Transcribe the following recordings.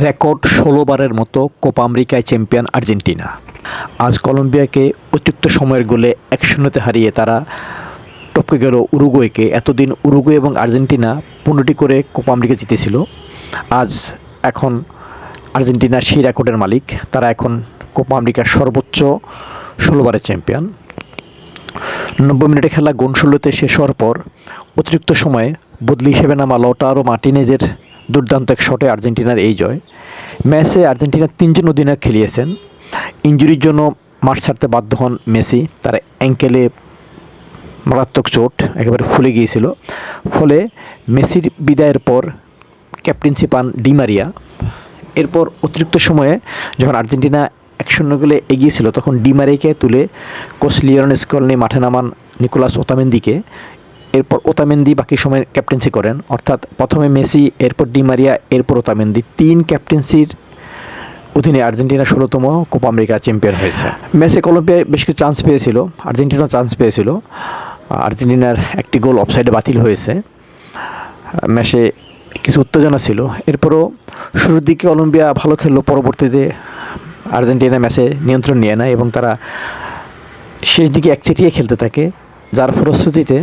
Record ষোলোবারের মতো Copa আমেরিকায় champion Argentina. আজ কলম্বিয়াকে অতিরিক্ত সময়ের গোলে এক শূন্যতে হারিয়ে তারা টপকে গেল উরুগুয়েকে। এতদিন উরুগুয়ে এবং আর্জেন্টিনা পনেরোটি করে কোপা আমেরিকা জিতেছিল। আজ এখন আর্জেন্টিনা সেই রেকর্ডের মালিক। তারা এখন কোপা আমেরিকার সর্বোচ্চ ষোলোবারের চ্যাম্পিয়ন। নব্বই মিনিটে খেলা ষোলোতে শেষ হওয়ার পর অতিরিক্ত সময়ে বদলি হিসেবে নামা লটারো মার্টিনেজের দুর্দান্ত এক শটে আর্জেন্টিনার এই জয়। ম্যাচে আর্জেন্টিনার তিনজন অধিনায়ক খেলিয়েছেন। ইঞ্জুরির জন্য মাঠ ছাড়তে বাধ্য হন মেসি। তার অ্যাঙ্কেলে মারাত্মক চোট একেবারে ফুলে গিয়েছিল। ফলে মেসির বিদায়ের পর ক্যাপ্টেন্সি পান ডিমারিয়া এরপর অতিরিক্ত সময়ে যখন আর্জেন্টিনা এক শূন্য গোলে এগিয়েছিল তখন ডিমারিকে তুলে কোচ লিওন স্কলনি মাঠে নামান নিকোলাস ওতামেন্দিকে। এরপর ওতামেন্দি বাকি সময় ক্যাপ্টেন্সি করেন। অর্থাৎ প্রথমে মেসি, এরপর ডিমারিয়া এরপর ওতামেন্দি। তিন ক্যাপ্টেন্সির অধীনে আর্জেন্টিনা ষোলোতম কোপা আমেরিকা চ্যাম্পিয়ন হয়েছে। ম্যাচে কলম্বিয়ায় বেশ কিছু চান্স পেয়েছিল, আর্জেন্টিনাও চান্স পেয়েছিল। আর্জেন্টিনার একটি গোল অফসাইডে বাতিল হয়েছে। ম্যাচে কিছু উত্তেজনা ছিল। এরপরও শুরুর দিকে কলম্বিয়া ভালো খেললো, পরবর্তীতে আর্জেন্টিনা ম্যাচে নিয়ন্ত্রণ নিয়ে নেয় এবং তারা শেষ দিকে একচেটিয়ে খেলতে থাকে, যার ফলশ্রুতিতে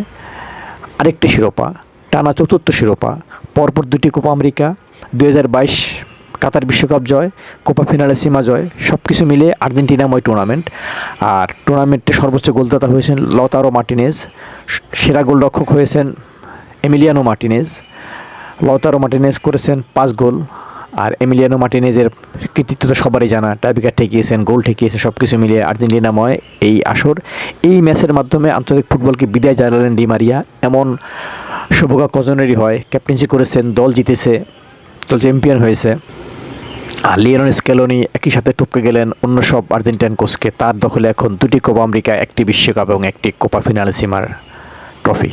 আরেকটি শিরোপা, টানা চতুর্থ শিরোপা, পরপর দুটি কোপা আমেরিকা, দুই হাজার বাইশ কাতার বিশ্বকাপ জয়, কোপা ফিনালে সীমা জয় সব কিছু মিলে আর্জেন্টিনাময় টুর্নামেন্ট আর টুর্নামেন্টে সর্বোচ্চ গোলদাতা হয়েছেন লতারো মার্টিনেজ, সেরা গোলরক্ষক হয়েছেন এমিলিয়ানো মার্টিনেজ। লতারো মার্টিনেজ করেছেন পাঁচ গোল আর এমিলিয়ানো মার্টিনেজের কৃতিত্ব তো সবারই জানা। টাইপিকার ঠেকিয়েছেন, গোল ঠেকিয়েছে সব কিছু মিলিয়ে আর্জেন্টিনাময় এই আসর। এই ম্যাচের মাধ্যমে আন্তর্জাতিক ফুটবলকে বিদায় জানালেন ডিমারিয়া এমন শুভকা কজনেরই হয়। ক্যাপ্টেন্সি করেছেন, দল জিতেছে, দল চ্যাম্পিয়ন হয়েছে। আর লিওন স্কেলোনি একই সাথে টপকে গেলেন অন্য সব আর্জেন্টাইন কোচকে। তার দখলে এখন দুটি কোপা আমেরিকা, একটি বিশ্বকাপ এবং একটি কোপা ফিনালে সিমার ট্রফি।